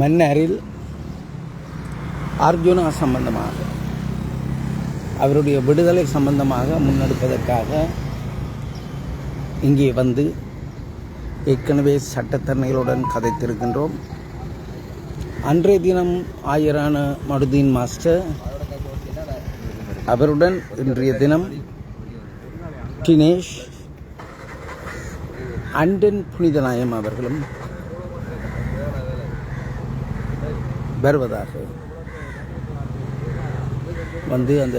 மன்னரில் அர்ஜுனா சம்பந்தமாக அவருடைய விடுதலை சம்பந்தமாக முன்னெடுப்பதற்காக இங்கே வந்து ஏற்கனவே சட்டத்தன்மைகளுடன் கதைத்திருக்கின்றோம். அன்றைய தினம் ஆயரான மடுதீன் மாஸ்டர் அவருடன் இன்றைய தினம் தினேஷ் அண்டன் புனிதநாயம் அவர்களும் வருவதாக வந்து அந்த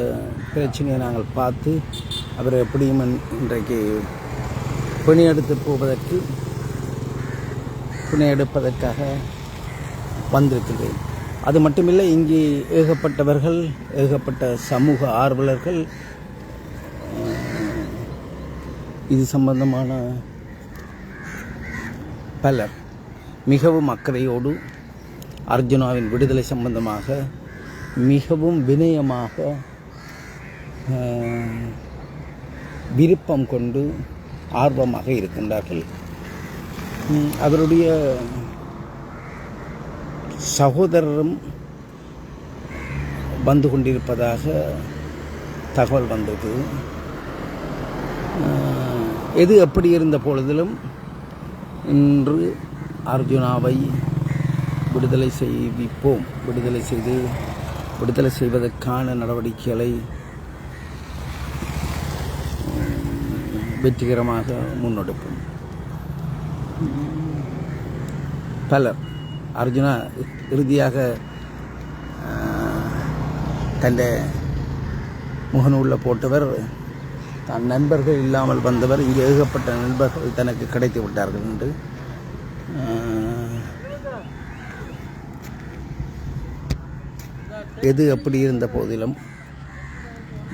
பிரச்சனையை நாங்கள் பார்த்து அவரை எப்படியும் இன்றைக்கு பிணை எடுத்து போவதற்கு துணை எடுப்பதற்காக வந்திருக்கிறேன் அது மட்டுமில்லை இங்கே ஏகப்பட்டவர்கள் ஏகப்பட்ட சமூக ஆர்வலர்கள் இது சம்பந்தமான பலர் மிகவும் அக்கறையோடு அர்ஜுனாவின் விடுதலை சம்பந்தமாக மிகவும் வினயமாக விருப்பம் கொண்டு ஆர்வமாக இருக்கின்றார்கள். அவருடைய சகோதரரும் வந்து கொண்டிருப்பதாக தகவல் வந்தது. எது எப்படி இருந்த பொழுதிலும் இன்று அர்ஜுனாவை விடுதலை செய்விப்போம். விடுதலை செய்து விடுதலை செய்வதற்கான நடவடிக்கைகளை வெற்றிகரமாக முன்னெடுப்போம். பலர் அர்ஜுனா இறுதியாக தன் முகநூலில் போட்டவர் தான் நண்பர்கள் இல்லாமல் வந்தவர் இங்கே ஏகப்பட்ட நண்பர்கள் தனக்கு கிடைத்து விட்டார்கள் என்று எது அப்படி இருந்த போதிலும்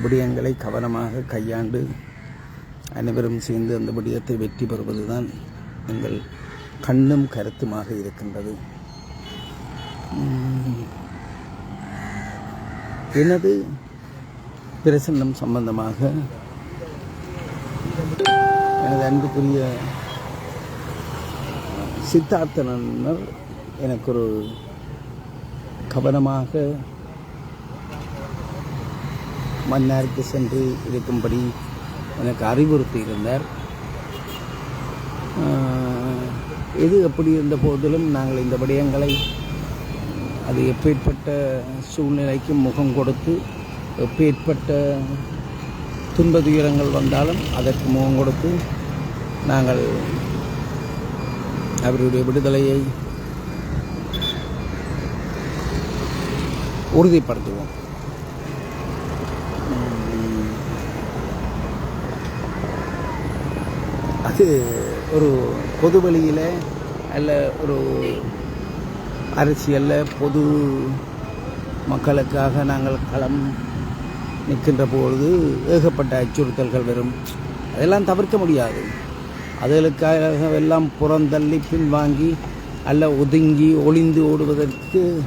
விடயங்களை கவனமாக கையாண்டு அனைவரும் சேர்ந்து அந்த விடயத்தை வெற்றி பெறுவதுதான் எங்கள் கண்ணும் கருத்துமாக இருக்கின்றது. எனது பிரசன்னம் சம்பந்தமாக எனது அன்புக்குரிய சித்தார்த்த நண்பர் எனக்கு ஒரு கவனமாக மன்னாருக்கு சென்று இருக்கும்படி எனக்கு அறிவுறுத்தி இருந்தார் எது எப்படி இருந்த போதிலும் நாங்கள் இந்த விடயங்களை அது எப்பேற்பட்ட சூழ்நிலைக்கு முகம் கொடுத்து எப்பேற்பட்ட துன்ப துயரங்கள் வந்தாலும் அதற்கு முகம் கொடுத்து நாங்கள் அவருடைய விடுதலையை உறுதிப்படுத்துவோம் உம், அது ஒரு பொது வழியில் அல்ல ஒரு அரசியலில் பொது மக்களுக்காக நாங்கள் களம் நிற்கின்ற பொழுது ஏகப்பட்ட அச்சுறுத்தல்கள் வரும். அதெல்லாம் தவிர்க்க முடியாது. அதுகளுக்காக எல்லாம் புறந்தள்ளி பின்வாங்கி அல்ல ஒதுங்கி ஒளிந்து ஓடுவதற்கு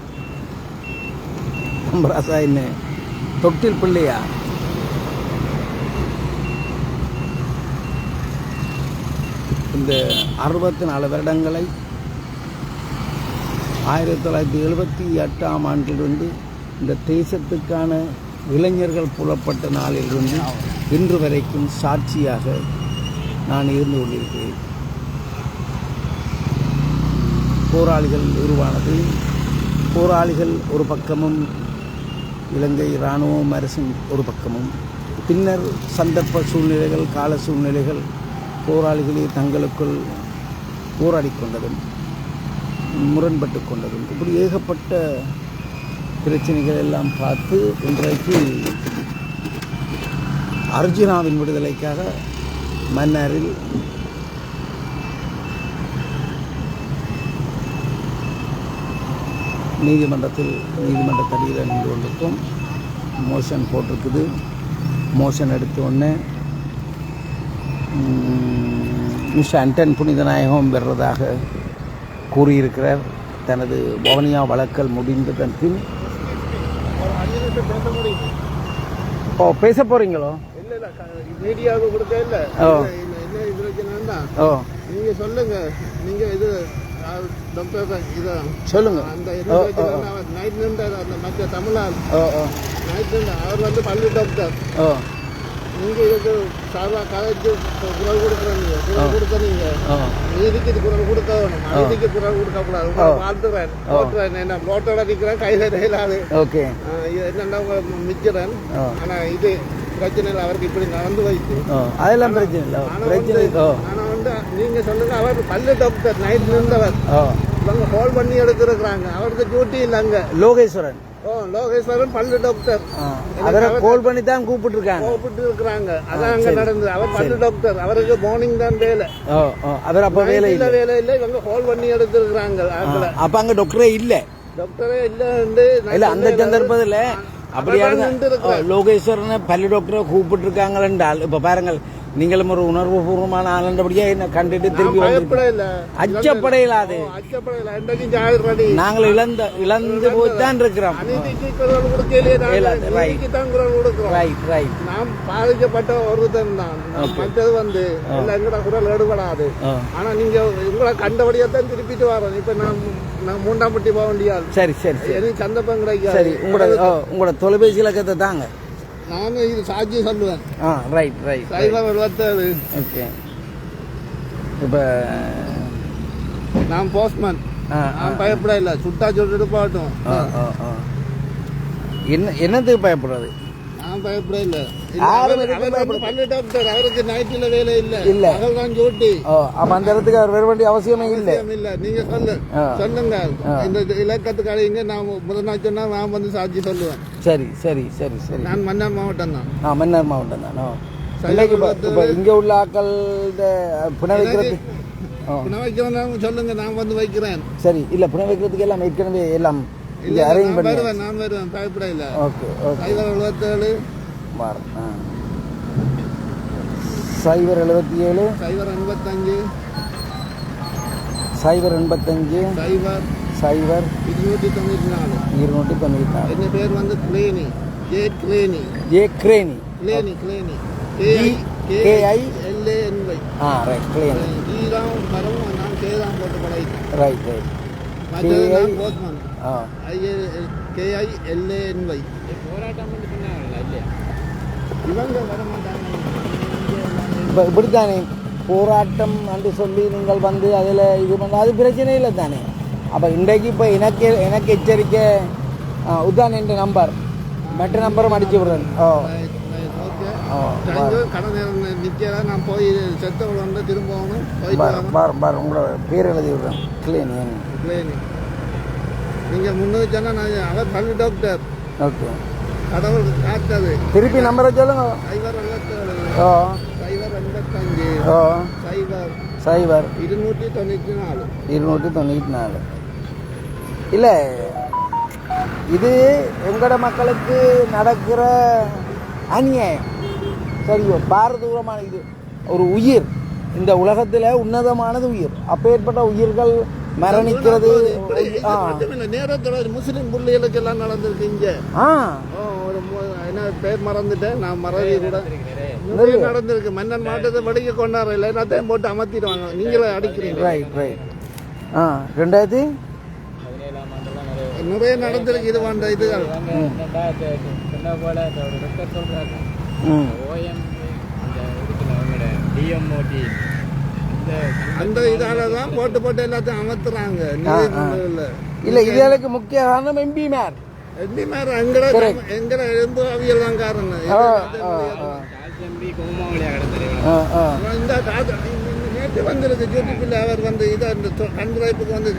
ராசா என்ன? தொட்டில் பிள்ளையா? இந்த அறுபத்தி நாலு வருடங்களை ஆயிரத்தி தொள்ளாயிரத்தி எழுபத்தி எட்டாம் ஆண்டிலிருந்து இந்த தேசத்துக்கான இளைஞர்கள் புலப்பட்ட நாளிலிருந்து இன்று வரைக்கும் சாட்சியாக நான் இருந்து கொண்டிருக்கிறேன். போராளிகள் உருவானது. போராளிகள் ஒரு பக்கமும் இலங்கை இராணுவம் அரசும் ஒரு பக்கமும். பின்னர் சந்தர்ப்ப சூழ்நிலைகள் கால சூழ்நிலைகள் போராளிகளே தங்களுக்குள் போராடி கொண்டதும் முரண்பட்டு கொண்டதும் இப்படி ஏகப்பட்ட பிரச்சனைகள் எல்லாம் பார்த்து இன்றைக்கு அர்ஜுனாவின் விடுதலைக்காக மன்னாரில் நீதிமன்றத்தில் நீதிமன்ற தடியில் நின்று கொண்டிருக்கோம். மோஷன் போட்டிருக்குது. மோஷன் எடுத்த உடனே மிஸ்டர் அண்டன் புனிதநாயகம் பெறுறதாக கூறியிருக்கிறார். தனது வவுனியா வழக்கல் முடிந்ததன் பின் ஓ பேச போறீங்களோ? மீடியாவுக்கு கொடுக்க இல்ல. என்ன இது பிரச்சனைன்னா ஓ. நீங்க சொல்லுங்க. நீங்க இது டாக்டர் இதான் சொல்லுங்க. அந்த இது. நைட் நின்றார் அந்த மற்ற தமிழால் நைட் அவர் வந்து பள்ளி டாக்டர் ஓ. நீங்க இதுக்கு சாதா கலைச்சு குரல் கொடுக்குறீங்க குரல் கொடுக்க நீங்க ஓ நீதிக்கு இது குரல் கொடுக்க வேணும். நீதிக்கு குரல் கொடுக்க கூடாது. உங்களை வாழ்த்துறேன். போட்டுறேன் என்ன நோட்டோட நிக்கிறேன் கையில இல்லாது ஓகே. என்னன்னா உங்களை மிக்கிறேன் ஓ ஆனா இது பிரச்சனை இல்லை. அவருக்கு இப்படி நடந்து வைத்து அதெல்லாம் பிரச்சனை இல்லை. ஆனா பிரச்சனை வந்து ஓ ஆனா வந்து நீங்க சொல்லுங்க அவர் பள்ளி டாக்டர் நைட் நின்றவர். ஓ இவங்க ஹோல் பண்ணி எடுத்துருக்குறாங்க. அவருக்கு டியூட்டி இல்லை அங்க. லோகேஸ்வரன். லோகேஸ்வரன் பள்ளி டாக்டர் அவரை கோல் பண்ணி தான் கூப்பிட்டுருக்காங்க. கூப்பிட்டு இருக்கிறாங்க அதான் அங்க நடந்தது. அவர் பள்ளி டாக்டர் அவருக்கு மார்னிங் தான் வேலை. அவர் அப்போ வேலை இல்ல வேலை இல்லை. இவங்க பண்ணி எடுத்துருக்குறாங்க. ஆட்களை அப்போ அங்கே டாக்டரே இல்லை. டாக்டரே இல்ல அந்த சந்தர்ப்பத்தில் அப்படியா அவர் தான் நின்று இருந்தா- ஓ, லோகேஸ்வரனை பள்ளி டாக்டரை கூப்பிட்டுருக்காங்கள் என்றால் இப்போ பாருங்கள் நீங்களும் ஒரு உணர்வு பூர்வமான ஆளுண்டபடியா என்ன கண்டுட்டு அச்சப்படையிலாது அச்சப்பட இல்ல என்றைக்கும் ஜாகிர் ரெடி. நாங்கள் இழந்த இழந்து போய் தான் இருக்கிறோம் இல்லாது, ரைட் ரைட் நாம் பாதிக்கப்பட்ட ஒருத்தன் தான். மற்றது வந்து எங்கட குரல் எடுபடாது. ஆனா நீங்க உங்களை கண்டபடியா தான் திருப்பிட்டு வரோம் இப்ப நான் நான் மூண்டாம் பட்டி போக வேண்டியால் சரி சரி சரி. எனக்கு சந்தர்ப்பம் கிடைக்காது. சரி உங்களோட உங்களோட தொலைபேசி இலக்கத்தை தாங்க. நானும் இது சாட்சியம் சொல்லுவேன். ஆ ரைட் ரைட் சைவம் எழுபத்தேழு ஓகே இப்போ நான் போஸ்ட்மேன் ஆ நான் பயப்பட இல்ல. சுட்டா சொல்லிட்டு போகட்டும். ஆ ஆ ஆ. என்ன என்னத்துக்கு பயப்படுறது? நான் பயப்பட இல்ல. அவருக்கு நைட்ல வேலை இல்ல. இல்ல. பகல் தான் டியூட்டி ஓ அப்போ அந்த இடத்துக்கு அவர் வர வேண்டிய அவசியமே இல்லை. இல்ல. நீங்க சொல்லு. சொல்லுங்க. இந்த இலக்கத்துக்கு அழைங்க நான் முதல் சொன்னா நான் வந்து சாட்சி சொல்லுவேன். சரி சரி சரி சரி. நான் மன்னார் மாவட்டம் தான். ஆ மன்னார் மாவட்டம் தானோ. இன்னைக்கு இப்போ இங்கே உள்ள ஆக்கள் புன வைக்கிறது ஓ புன வைக்கிறவங்க சொல்லுங்க. நான் வந்து வைக்கிறேன். சரி இல்லை புன வைக்கிறதுக்கு எல்லாம் ஏற்கனவே எல்லாம் இல்ல இங்கே அரேஞ்ச் பண்ணி வருவேன் நான் வருவேன் பயப்பட இல்ல ஓகே ஓகே சைவம் எழுபத்தேழு. மாறும் ஆ. சைபர் எழுபத்தி ஏழு சைவர் எண்பத்தஞ்சு. சைபர் எண்பத்தஞ்சு. சைவர் சைபர் இருநூற்றி தொண்ணூற்றி நாலு. இருநூற்றி தொண்ணூற்றி நாலு. என் பேர் வந்து? கிளேனி ஜே கிளேனி ஏ கிரேனி கிளேனி கிளேனி கேஐ எல்ஏஎன்ஒய் ஆ ரைட் கிரேனி ஈராம் வரும் நான் கேதான் போட்டு பழகிட்டேன். ரைட் ரைட் மற்றது KI ah. I A K I L A N Y போராட்டம் இவங்க வர மாட்டாங்க. இப்போ இப்படித்தானே? போராட்டம் என்று சொல்லி நீங்கள் வந்து அதில் இது பண்ண அது பிரச்சனை இல்லை தானே? அப்போ இன்றைக்கு இப்போ எனக்கு எனக்கு எச்சரிக்கை உதான் என்ற நம்பர். மற்ற நம்பரும் அடிச்சு விடுறேன் ஓ. நான் போய் வந்து திரும்பவும் பார் பார் உங்களோட பேர் எழுதி விடுறேன். கிளீன் கிளேனி நீங்கள் முன்னூறு சொன்னால் நான் அவர் பள்ளி டாக்டர் ஓகே கடவுள் காத்தது. திருப்பி நம்பரை சொல்லுங்க. சைவர் எழுபத்தேழு ஓ சைவர் எண்பத்தஞ்சு ஓ சைவர் சைபர். இருநூற்றி தொண்ணூற்றி நாலு. இருநூற்றி தொண்ணூற்றி நாலு. இல்லை இது எங்கட மக்களுக்கு நடக்கிற அநியாயம். சரியோ பாரதூரமான இது ஒரு உயிர். இந்த உலகத்தில் உன்னதமானது உயிர். அப்பேற்பட்ட உயிர்கள் மரணிக்கிறது நேரத்தோட முஸ்லீம் பிள்ளைகளுக்கு எல்லாம் நடந்திருக்கு இங்க. ஒரு என்ன பேர் மறந்துட்டேன். நான் மறதி கூட நிறைய நடந்திருக்கு. மன்னன் மாட்டத்தை வடிக்க இல்லை எல்லாத்தையும் போட்டு அமர்த்திடுவாங்க. நீங்களே அடிக்கிறீங்க. ரைட் ரைட் ஆ ரெண்டாயிரத்தி நிறைய நடந்திருக்கு. இது போன்ற இதுகள் ம். அந்த இதால தான் போட்டு போட்டு எல்லாத்தையும் அமர்த்துறாங்க இல்லை இதுகளுக்கு முக்கிய காரணம் எம்பி மேர். எப்படி மாதிரி எங்கட எங்கட எலும்பு அவியல் தான் காரணம் இந்த நேற்று வந்திருக்கு ஜூட்டிப்பில் அவர் வந்து இதை இந்த தொ- கண்துடைப்புக்கு வந்து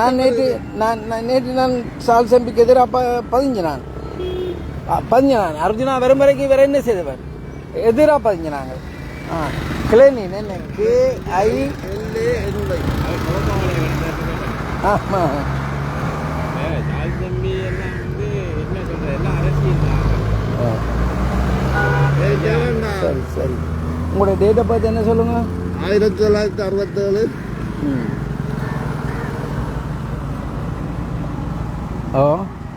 நான் நேற்று நான் நான் நேற்று நான் சால் செம்பிக்கு எதிராக ப பதிஞ்சு நான் ஆ, பதிஞ்ச நான் அர்ஜுனா வரும் வரைக்கும் வேற என்ன செய்தவர்? எதிராக பதிஞ்ச நாங்கள் ஆ. கிளேனி என்ன ஐ எல்ஏ என்வை ஆமாம் சரி சரி. உங்களோட டேட்டை பார்த்து என்ன சொல்லுங்க? ஆயிரத்தி தொள்ளாயிரத்தி அறுபத்தேழு. ஓ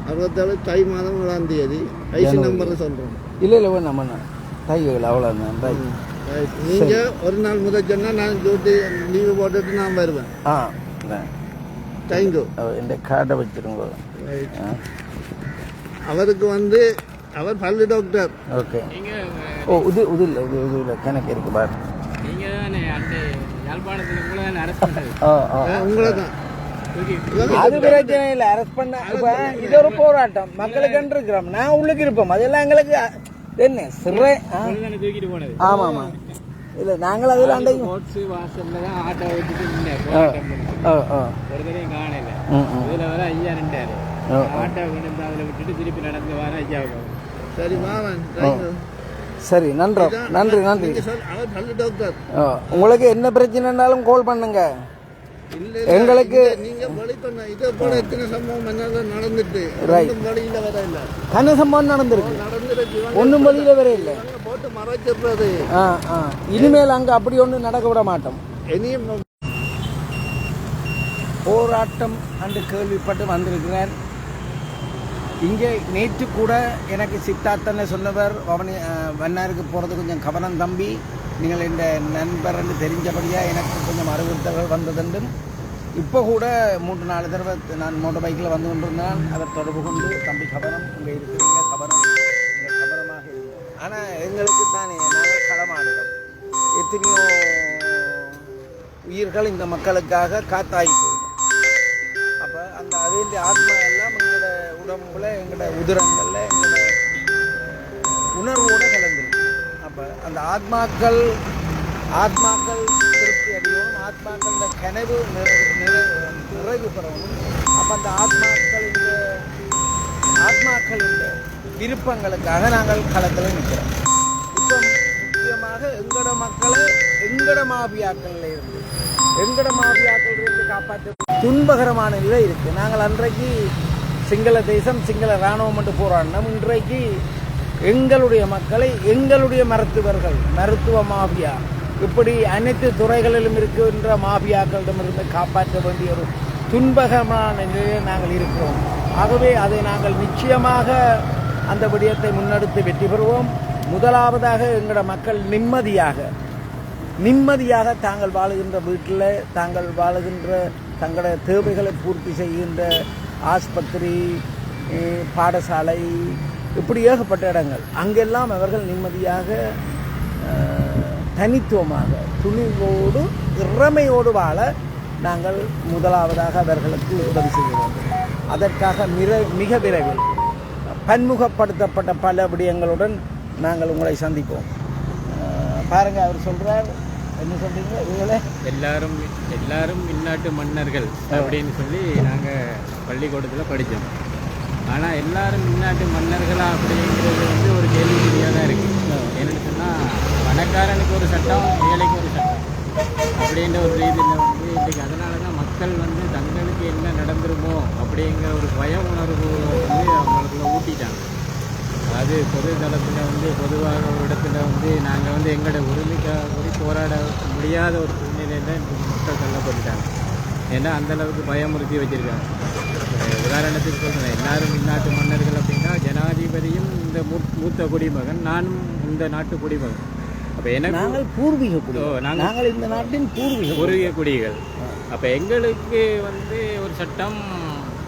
அறுபத்தேழு தை மாதம் ஏழாம் தேதி. ஐசி ஜனவரி. நம்பர் சொல்றோம். இல்லை இல்லை நம்ம தைகள் அவ்வளோதான் ரைட் Right. நீங்க ஒரு நாள் முதல் சொன்னா நான் டியூட்டி லீவு போட்டுட்டு நான் வருவேன். ஆ you. இந்த கார்டை வச்சிருங்க. அவருக்கு வந்து அவர் பல்லு டாக்டர் ஓகே ஓ இது இது இல்லை இது இது இல்லை. கணக்கு இருக்கு பாரு. நீங்க தானே அந்த யாழ்ப்பாணத்தில் உங்களை தானே அரெஸ்ட் பண்ணது ஓ ஓ உங்களை தான். அது பிரச்சனை இல்லை அரெஸ்ட் பண்ண. இது ஒரு போராட்டம். மக்களுக்கு இருக்கிறோம் நான் உள்ளுக்கு இருப்போம். அதெல்லாம் எங்களுக்கு என்ன சிறை ஆமா ஆமா இல்ல நாங்கள் அதில் கோட்ஸ் வாசல்ல தான் ஆட்டோ ஒரு தடையும் காணல. இதுல வர ஐயா ரெண்டாரு ஆட்டோ கொண்டு அதில் விட்டுட்டு திருப்பி நடந்து வர ஐயாவுக்கு. சரி சரி நன்றி. நன்றி நன்றி. உங்களுக்கு என்ன பிரச்சனைனாலும் கால் பண்ணுங்க. எங்களுக்கு கன சம்பவம் நடந்திருக்கு. ஒன்றும் வழியில வர இல்லை. இனிமேல் அங்கே அப்படி ஒன்றும் நடக்க விட மாட்டோம். போராட்டம் என்று கேள்விப்பட்டு வந்திருக்கிறேன் இங்கே நேற்று கூட எனக்கு சித்தார்த்தன்னு சொன்னவர் அவனி வண்ணாருக்கு போகிறது கொஞ்சம் கவனம் தம்பி. நீங்கள் இந்த நண்பர் என்று தெரிஞ்சபடியாக எனக்கு கொஞ்சம் அறிவுறுத்தல்கள் வந்ததுண்டும். இப்போ கூட மூன்று நாலு தடவை நான் மோட்டர் பைக்கில் வந்து கொண்டிருந்தான். அவர் தொடர்பு கொண்டு தம்பி கவனம் இங்கே இருக்கிறீங்க கவனம் இங்கே கவனமாக இருந்தோம் ஆனால் எங்களுக்கு தானே நாங்கள் எத்தனையோ உயிர்கள் இந்த மக்களுக்காக காத்தாகி போயிடும். அப்போ அந்த அது ஆத்மா எங்களோட உதிரங்களில் எங்களோட உணர்வோடு கலந்துருக்கு. அப்போ அந்த ஆத்மாக்கள் ஆத்மாக்கள் திருப்தி அடையணும் ஆத்மாக்களோட கனவு நிறைவு நிறைவு நிறைவு பெறணும் அப்போ அந்த ஆத்மாக்களுடைய ஆத்மாக்களுடைய விருப்பங்களுக்காக நாங்கள் களத்தில் நிற்கிறோம். இப்போ முக்கியமாக எங்கட மக்களை எங்கட மாபியாக்களில் இருந்து எங்கட மாபியாக்கள் இருந்து காப்பாற்ற துன்பகரமான நிலை இருக்குது நாங்கள் அன்றைக்கு சிங்கள தேசம் சிங்கள இராணுவம் என்று போராடினோம் இன்றைக்கு எங்களுடைய மக்களை எங்களுடைய மருத்துவர்கள் மருத்துவ மாஃபியா இப்படி அனைத்து துறைகளிலும் இருக்கின்ற மாஃபியாக்களிடமிருந்து காப்பாற்ற வேண்டிய ஒரு துன்பகமான நிலையில் நாங்கள் இருக்கிறோம். ஆகவே அதை நாங்கள் நிச்சயமாக அந்த விடயத்தை முன்னெடுத்து வெற்றி பெறுவோம். முதலாவதாக எங்களோட மக்கள் நிம்மதியாக நிம்மதியாக தாங்கள் வாழுகின்ற வீட்டில் தாங்கள் வாழுகின்ற தங்களோட தேவைகளை பூர்த்தி செய்கின்ற ஆஸ்பத்திரி பாடசாலை இப்படி ஏகப்பட்ட இடங்கள். அங்கெல்லாம் அவர்கள் நிம்மதியாக தனித்துவமாக துணிவோடு திறமையோடு வாழ நாங்கள் முதலாவதாக அவர்களுக்கு உதவி செய்கிறோம் அதற்காக மிக மிக விரைவில் பன்முகப்படுத்தப்பட்ட பல விடயங்களுடன் நாங்கள் உங்களை சந்திப்போம். பாருங்கள் அவர் சொல்கிறார் என்ன சொல்றீங்க? இவங்களே? எல்லாரும் எல்லாரும் இந்நாட்டு மன்னர்கள் அப்படின்னு சொல்லி நாங்கள் பள்ளிக்கூடத்தில் படித்தோம் ஆனால் எல்லாரும் இந்நாட்டு மன்னர்களா அப்படிங்கிறது வந்து ஒரு கேள்விக்குறியாக தான் இருக்குது என்னன்னு சொன்னால் பணக்காரனுக்கு ஒரு சட்டம் ஏழைக்கு ஒரு சட்டம் அப்படின்ற ஒரு ரீதியில் வந்து இன்றைக்கி அதனால தான் மக்கள் வந்து தங்களுக்கு என்ன நடந்துருமோ அப்படிங்கிற ஒரு பய உணர்வு வந்து அவங்களுக்குள்ள ஊட்டிட்டாங்க. அதாவது பொது தளத்தில் வந்து பொதுவாக ஒரு இடத்துல வந்து நாங்கள் வந்து எங்களோட உரிமைக்காக கூட போராட முடியாத ஒரு சூழ்நிலையில் மக்கள் தள்ளப்பட்டுட்டாங்க. ஏன்னா அந்த அளவுக்கு பயமுறுத்தி வச்சிருக்காங்க. உதாரணத்துக்கு சொல்கிறேன் எல்லாரும் இந்நாட்டு மன்னர்கள் அப்படின்னா ஜனாதிபதியும் இந்த மூத்த குடிமகன் நானும் இந்த நாட்டு குடிமகன். அப்போ எனக்கு நாங்கள் பூர்வீக குடி நாங்கள் இந்த நாட்டின் பூர்வீக. குறுகிய குடிகள் அப்போ எங்களுக்கு வந்து ஒரு சட்டம்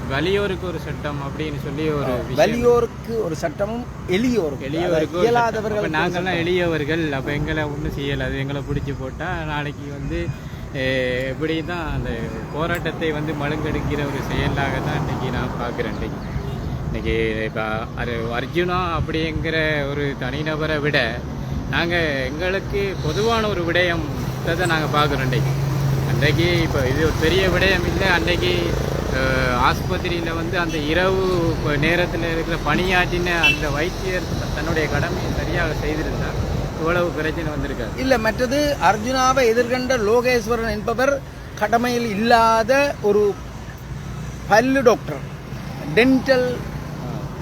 வலியோருக்கு ஒரு சட்டம் அப்படின்னு சொல்லி ஒரு வலியோருக்கு ஒரு சட்டமும் எளியோருக்கு. எளியவருக்கு அதாவது இயலாதவர்கள் நாங்கள்லாம் எளியவர்கள். அப்போ எங்களை ஒன்றும் செய்யலை. எங்களை பிடிச்சி போட்டால் நாளைக்கு வந்து அஹ், இப்படி தான் அந்த போராட்டத்தை வந்து மழுங்கெடுக்கிற ஒரு செயலாக தான் இன்றைக்கி நான் பார்க்குறேன். இன்றைக்கி இன்றைக்கி இப்போ அது அர்ஜுனா அப்படிங்கிற ஒரு தனிநபரை விட நாங்கள் எங்களுக்கு பொதுவான ஒரு விடயம் தான் நாங்கள் பார்க்குறோம். இன்றைக்கி அன்றைக்கு இப்போ இது ஒரு பெரிய விடயம் இல்லை. அன்றைக்கு ஆஸ்பத்திரியில் வந்து அந்த இரவு நேரத்தில் இருக்கிற பணியாற்றின அந்த வைத்தியர் தன்னுடைய கடமையை சரியாக செய்திருந்தார் இவ்வளவு பிரச்சனை வந்திருக்காரு இல்லை மற்றது அர்ஜுனாவை எதிர்கண்ட லோகேஸ்வரன் என்பவர் கடமையில் இல்லாத ஒரு பல்லு டாக்டர் டென்டல்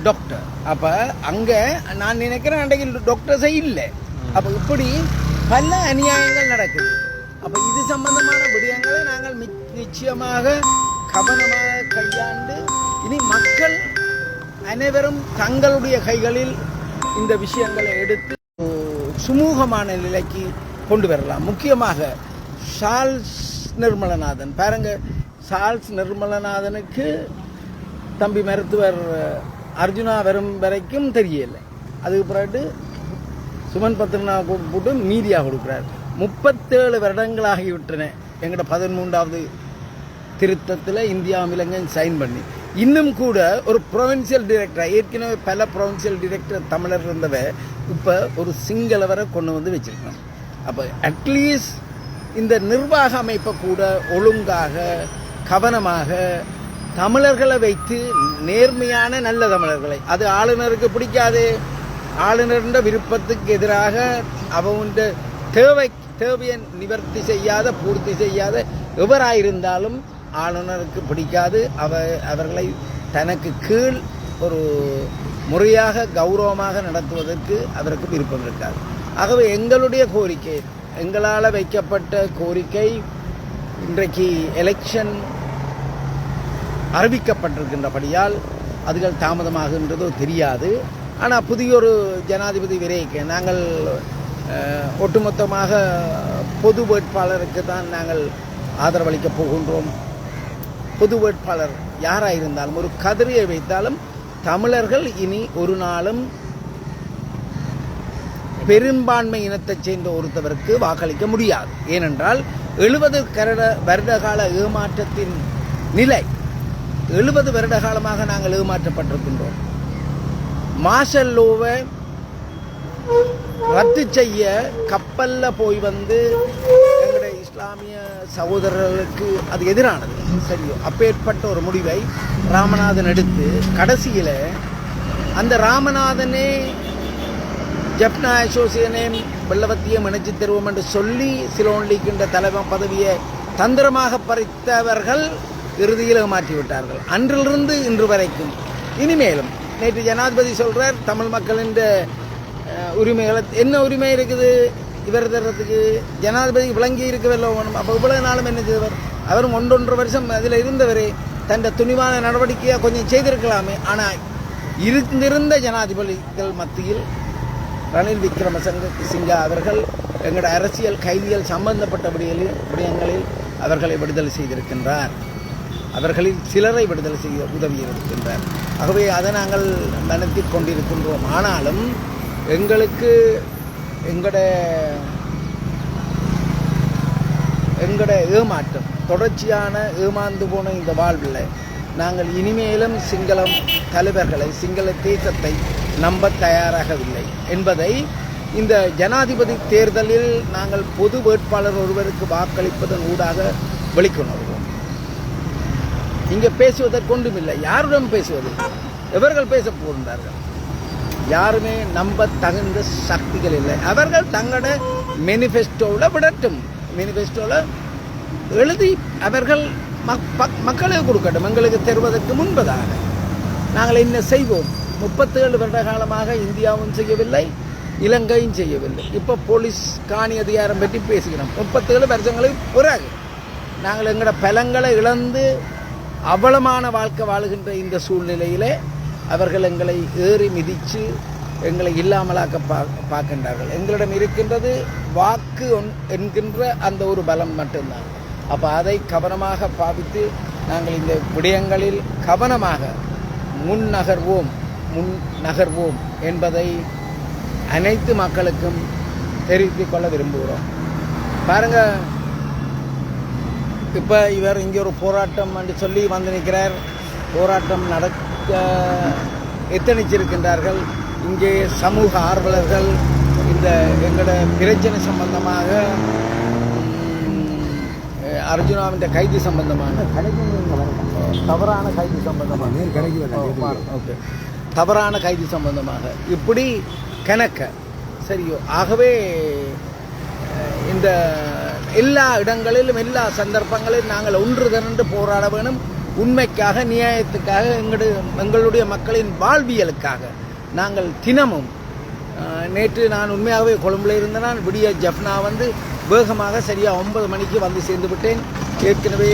டாக்டர் அப்போ அங்கே நான் நினைக்கிறேன் அன்றைக்கு டாக்டர்ஸே இல்லை. அப்போ இப்படி பல அநியாயங்கள் நடக்குது. அப்போ இது சம்பந்தமான விடயங்களை நாங்கள் நிச்சயமாக கவனமாக கையாண்டு இனி மக்கள் அனைவரும் தங்களுடைய கைகளில் இந்த விஷயங்களை எடுத்து சுமூகமான நிலைக்கு கொண்டு வரலாம். முக்கியமாக சால்ஸ் நிர்மலநாதன். பாருங்க சால்ஸ் நிர்மலநாதனுக்கு தம்பி மருத்துவர் அர்ஜுனா வரும் வரைக்கும் தெரியலை. அதுக்கு பிறகு சுமன் பத்ரனா போட்டு மீதியாக கொடுக்குறாரு. முப்பத்தேழு வருடங்களாகிவிட்டன. எங்கிட்ட பதிமூன்றாவது திருத்தத்தில் இந்தியா இலங்கையும் சைன் பண்ணி. இன்னும் கூட ஒரு ப்ரொவின்சியல் டிரெக்டர் ஏற்கனவே பல ப்ரொவின்சியல் டிரெக்டர் தமிழர் இருந்தவ இப்போ ஒரு சிங்களவரை கொண்டு வந்து வச்சுருக்கணும். அப்போ அட்லீஸ்ட் இந்த நிர்வாக அமைப்பை கூட ஒழுங்காக கவனமாக தமிழர்களை வைத்து நேர்மையான நல்ல தமிழர்களை. அது ஆளுநருக்கு பிடிக்காது. ஆளுநர்ன்ற விருப்பத்துக்கு எதிராக அவங்க தேவை தேவையை நிவர்த்தி செய்யாத பூர்த்தி செய்யாத எவராயிருந்தாலும் ஆளுநருக்கு பிடிக்காது. அவ அவர்களை தனக்கு கீழ் ஒரு முறையாக கௌரவமாக நடத்துவதற்கு அதற்கு விருப்பம் இருக்காது. ஆகவே எங்களுடைய கோரிக்கை எங்களால் வைக்கப்பட்ட கோரிக்கை இன்றைக்கு எலெக்ஷன் அறிவிக்கப்பட்டிருக்கின்றபடியால் அதுகள் தாமதமாகின்றதோ தெரியாது. ஆனால் புதிய ஒரு ஜனாதிபதி விரைக்க நாங்கள் ஒட்டுமொத்தமாக பொது வேட்பாளருக்கு தான் நாங்கள் ஆதரவளிக்கப் போகின்றோம். பொது வேட்பாளர் யாராக இருந்தாலும் ஒரு கதிரியை வைத்தாலும் தமிழர்கள் இனி ஒரு நாளும் பெரும்பான்மை இனத்தைச் சேர்ந்த ஒருத்தவருக்கு வாக்களிக்க முடியாது. ஏனென்றால் எழுபது கரட வருடகால ஏமாற்றத்தின் நிலை எழுபது வருட காலமாக நாங்கள் ஏமாற்றப்பட்டிருக்கின்றோம். மார்ஷல் லோவை ரத்து செய்ய கப்பலில் போய் வந்து இஸ்லாமிய சகோதரர்களுக்கு அது எதிரானது. சரியோ. அப்பேற்பட்ட ஒரு முடிவை ராமநாதன் எடுத்து கடைசியில் அந்த ராமநாதனே ஜப்னா அசோசியனையும் வெள்ளவத்தியம் இணைச்சி தருவோம் என்று சொல்லி சிலோன்லிக்கின்ற தலைவன் பதவியை தந்திரமாக பறித்தவர்கள் இறுதியில் மாற்றிவிட்டார்கள். அன்றிலிருந்து இன்று வரைக்கும். இனிமேலும் நேற்று ஜனாதிபதி சொல்கிறார் தமிழ் மக்களின் உரிமைகளை என்ன உரிமை இருக்குது? இவர் தர்றதுக்கு ஜனாதிபதி விளங்கி இருக்கவில்லை ஒன்றும் அப்போ இவ்வளவு நாளும் என்ன செய்தவர்? அவரும் ஒன்றொன்று வருஷம் அதில் இருந்தவர். தன் துணிவான நடவடிக்கையாக கொஞ்சம் செய்திருக்கலாமே. ஆனால் இருந்திருந்த ஜனாதிபதிகள் மத்தியில் ரணில் விக்ரமசங்க சிங்கா அவர்கள் எங்களோட அரசியல் கைதிகள் சம்பந்தப்பட்ட விடயங்களில் விடயங்களில் அவர்களை விடுதலை செய்திருக்கின்றார். அவர்களில் சிலரை விடுதலை செய்ய உதவி இருக்கின்றார் ஆகவே அதை நாங்கள் நடத்தி கொண்டிருக்கின்றோம். ஆனாலும் எங்களுக்கு எங்களோட எங்களோட ஏமாற்றம் தொடர்ச்சியான ஏமாந்து போன இந்த வாழ்வில் நாங்கள் இனிமேலும் சிங்களம் தலைவர்களை சிங்கள தேசத்தை நம்ப தயாராகவில்லை என்பதை இந்த ஜனாதிபதி தேர்தலில் நாங்கள் பொது வேட்பாளர் ஒருவருக்கு வாக்களிப்பதன் ஊடாக வெளிக்கொணர்வோம். இங்கே பேசுவதற்கு ஒன்றுமில்லை. யாருடன் பேசுவது? எவர்கள் பேச போகின்றார்கள்? யாருமே நம்ப தகுந்த சக்திகள் இல்லை. அவர்கள் தங்களோட மேனிஃபெஸ்டோவில் விடட்டும். மேனிஃபெஸ்டோவில் எழுதி அவர்கள் மக் மக்களுக்கு கொடுக்கட்டும். எங்களுக்கு தருவதற்கு முன்பதாக. நாங்கள் என்ன செய்வோம்? முப்பத்தேழு வருட காலமாக இந்தியாவும் செய்யவில்லை இலங்கையும் செய்யவில்லை. இப்போ போலீஸ் காணி அதிகாரம் பற்றி பேசுகிறோம். முப்பத்தேழு வருஷங்களுக்கு பிறகு நாங்கள் எங்களோட பலங்களை இழந்து அவலமான வாழ்க்கை வாழுகின்ற இந்த சூழ்நிலையிலே அவர்கள் எங்களை ஏறி மிதித்து எங்களை இல்லாமலாக்க பா பார்க்கின்றார்கள். எங்களிடம் இருக்கின்றது வாக்கு ஒன்- என்கின்ற அந்த ஒரு பலம் மட்டும்தான். அப்போ அதை கவனமாக பாவித்து நாங்கள் இந்த விடயங்களில் கவனமாக முன் நகர்வோம் முன் நகர்வோம் என்பதை அனைத்து மக்களுக்கும் தெரிவித்துக் கொள்ள விரும்புகிறோம். பாருங்கள் இப்போ இவர் இங்கே ஒரு போராட்டம் என்று சொல்லி வந்து நிற்கிறார். போராட்டம் நட எத்தனிச்சிருக்கின்றார்கள் இங்கே சமூக ஆர்வலர்கள் இந்த எங்களோட பிரச்சனை சம்பந்தமாக அர்ஜுனாவின் கைது சம்பந்தமான. தவறான கைது சம்பந்தமாக. ஓகே. தவறான கைது சம்பந்தமாக. இப்படி கணக்க சரியோ ஆகவே இந்த எல்லா இடங்களிலும் எல்லா சந்தர்ப்பங்களிலும் நாங்கள் ஒன்று திரண்டு போராட வேணும். உண்மைக்காக நியாயத்துக்காக எங்களுடைய எங்களுடைய மக்களின் வாழ்வியலுக்காக நாங்கள் தினமும் நேற்று நான் உண்மையாகவே கொழும்புல இருந்த நான் விடிய ஜப்னா வந்து வேகமாக சரியாக ஒன்பது மணிக்கு வந்து சேர்ந்து விட்டேன். ஏற்கனவே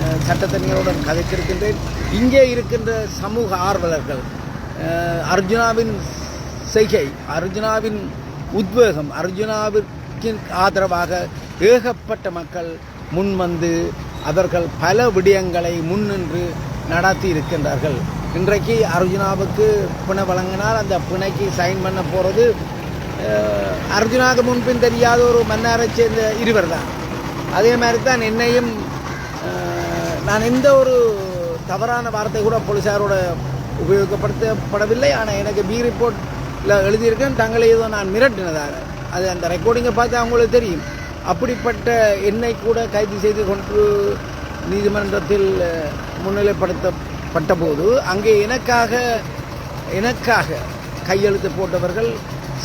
அஹ், கதைத்திருக்கின்றேன். இங்கே இருக்கின்ற சமூக ஆர்வலர்கள் அர்ஜுனாவின் செய்கை அர்ஜுனாவின் உத்வேகம் அர்ஜுனாவிற்கு ஆதரவாக ஏகப்பட்ட மக்கள் முன்வந்து அவர்கள் பல விடயங்களை முன்னின்று நடத்தி இருக்கின்றார்கள். இன்றைக்கு அர்ஜுனாவுக்கு பிணை வழங்கினால் அந்த பிணைக்கு சைன் பண்ண போகிறது அர்ஜுனாவுக்கு முன்பின் தெரியாத ஒரு மன்னாரை சேர்ந்த இருவர் தான். அதே மாதிரி தான் என்னையும் நான் எந்த ஒரு தவறான வார்த்தை கூட போலீஸாரோட உபயோகப்படுத்தப்படவில்லை. ஆனால் எனக்கு பி ரிப்போர்ட்டில் எழுதியிருக்கேன். தங்களை ஏதோ நான் மிரட்டினதாக அது அந்த ரெக்கார்டிங்கை பார்த்து அவங்களுக்கு தெரியும். அப்படிப்பட்ட என்னை கூட கைது செய்து கொண்டு நீதிமன்றத்தில் முன்னிலைப்படுத்தப்பட்ட போது அங்கே எனக்காக எனக்காக கையெழுத்து போட்டவர்கள்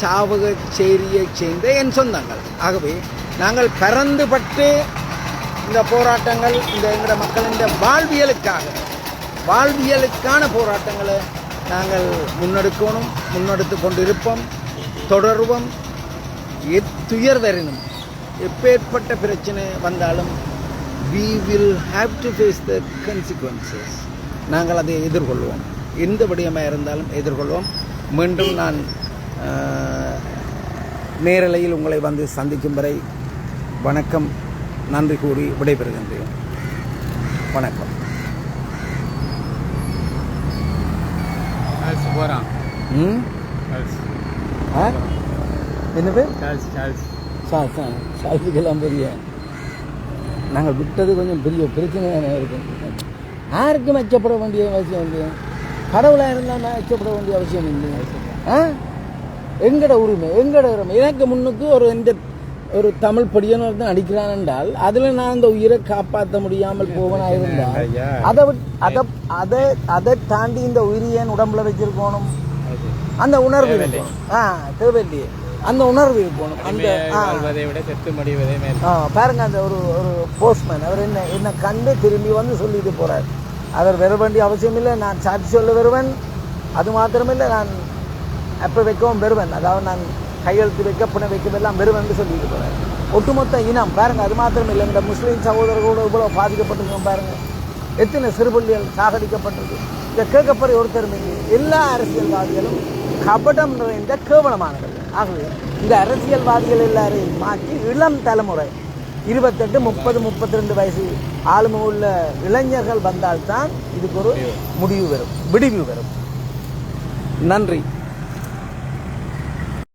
சாவக சேரியைச் சேர்ந்த என் சொந்தங்கள். ஆகவே நாங்கள் பறந்துபட்டு இந்த போராட்டங்கள் இந்த எங்களோட மக்களின் வாழ்வியலுக்காக வாழ்வியலுக்கான போராட்டங்களை நாங்கள் முன்னெடுக்கணும் முன்னெடுத்து கொண்டிருப்போம் தொடருவோம் எத்துயர் வரணும் எப்பேற்பட்ட பிரச்சனை வந்தாலும் we will have to face the consequences. நாங்கள் அதை எதிர்கொள்வோம். எந்த விடயமாக இருந்தாலும் எதிர்கொள்வோம். மீண்டும் நான் நேரலையில் உங்களை வந்து சந்திக்கும் வரை வணக்கம். நன்றி கூறி விடைபெறுகின்றேன். வணக்கம். போகிறான் ம்? சார் சார்ஜுக்கெல்லாம் பெரிய. நாங்கள் விட்டது கொஞ்சம் பெரிய பிரச்சனையான இருக்கு. யாருக்கும் அச்சப்பட வேண்டிய அவசியம் இல்லை கடவுளாக இருந்தால் நான் அச்சப்பட வேண்டிய அவசியம் இல்லை ஆ? எங்கட உரிமை எங்கட உரிமை? எனக்கு முன்னுக்கு ஒரு எந்த ஒரு தமிழ் படியனர் தான் அடிக்கிறான் என்றால் அதில் நான் அந்த உயிரை காப்பாற்ற முடியாமல் போவனா இருந்தால். அதை அதை அதை அதை தாண்டி இந்த உயிரை ஏன் உடம்புல வச்சிருக்கணும்? அந்த உணர்வு ஆ தேவையில்லையே. அந்த உணர்வு இருக்கணும் அந்த பாருங்க அந்த ஒரு ஒரு போஸ்ட்மேன் அவர் என்ன என்ன கண்டு திரும்பி வந்து சொல்லிட்டு போறார். அவர் வர வேண்டிய அவசியம் இல்லை நான் சாட்சி சொல்ல வருவேன். அது மாத்திரமில்லை நான் அப்போ வைக்கவும் வருவேன். அதாவது நான் கையெழுத்து வைக்க புனை வைக்க எல்லாம் வருவேன் சொல்லிட்டு போறார். ஒட்டுமொத்த இனம் பாருங்க அது மாத்திரம் இல்லை இந்த முஸ்லீம் சகோதரர்களோட இவ்வளோ பாதிக்கப்பட்டிருக்கோம் பாருங்க. எத்தனை சிறுபள்ளிகள் சாகடிக்கப்பட்டிருக்கு. இதை கேட்கப்படுற ஒருத்தர் எல்லா அரசியல்வாதிகளும் கபடம் நிறைந்த கேவலமானவர்கள். ஆகவே இந்த அரசியல்வாதிகள் எல்லாரையும் மாற்றி இளம் தலைமுறை இருபத்தெட்டு முப்பது முப்பத்தி ரெண்டு வயசு ஆளுமை உள்ள இளைஞர்கள் வந்தால்தான் இதுக்கு ஒரு முடிவு வரும் விடிவு வரும். நன்றி.